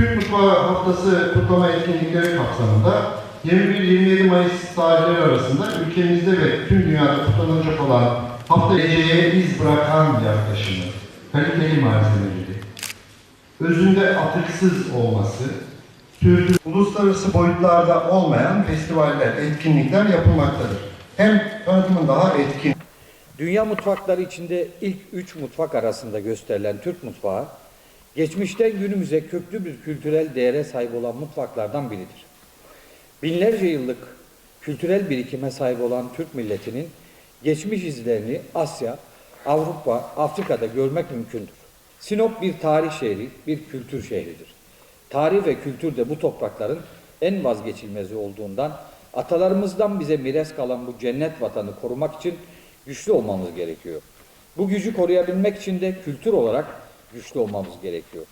Türk Mutfağı Haftası kutlama etkinlikleri kapsamında 21-27 Mayıs tarihleri arasında ülkemizde ve tüm dünyada kutlanacak olan hafta geleceğe iz bırakan yaklaşımı, kaliteli malzemeleri, özünde atıksız olması, türlü uluslararası boyutlarda olmayan festivaller, etkinlikler yapılmaktadır. Hem tanıtımın daha etkin Dünya mutfakları içinde ilk üç mutfak arasında gösterilen Türk mutfağı, geçmişten günümüze köklü bir kültürel değere sahip olan mutfaklardan biridir. Binlerce yıllık kültürel birikime sahip olan Türk milletinin geçmiş izlerini Asya, Avrupa, Afrika'da görmek mümkündür. Sinop bir tarih şehri, bir kültür şehridir. Tarih ve kültür de bu toprakların en vazgeçilmezi olduğundan atalarımızdan bize miras kalan bu cennet vatanı korumak için güçlü olmamız gerekiyor. Bu gücü koruyabilmek için de kültür olarak güçlü olmamız gerekiyor.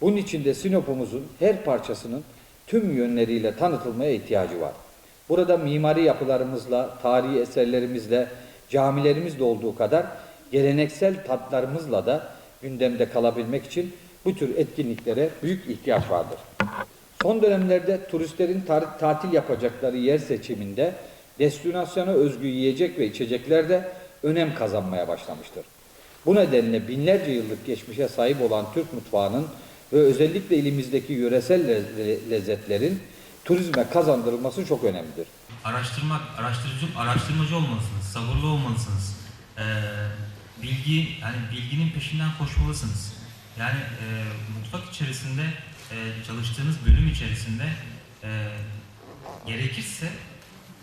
Bunun için de Sinop'umuzun her parçasının tüm yönleriyle tanıtılmaya ihtiyacı var. Burada mimari yapılarımızla, tarihi eserlerimizle, camilerimizle olduğu kadar geleneksel tatlarımızla da gündemde kalabilmek için bu tür etkinliklere büyük ihtiyaç vardır. Son dönemlerde turistlerin tatil yapacakları yer seçiminde destinasyona özgü yiyecek ve içecekler de önem kazanmaya başlamıştır. Bu nedenle binlerce yıllık geçmişe sahip olan Türk mutfağının ve özellikle ilimizdeki yöresel le- lezzetlerin turizme kazandırılması çok önemlidir. araştırmak, araştırıcı, araştırmacı olmalısınız, sabırlı olmalısınız. Ee, bilgi, yani bilginin peşinden koşmalısınız. Yani e, mutfak içerisinde, e, çalıştığınız bölüm içerisinde e, gerekirse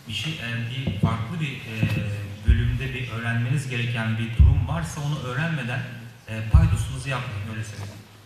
bir şey, e, bir farklı öğrenmeniz gereken bir durum varsa onu öğrenmeden e, paydosunuzu yapmayın, öyle söyleyeyim.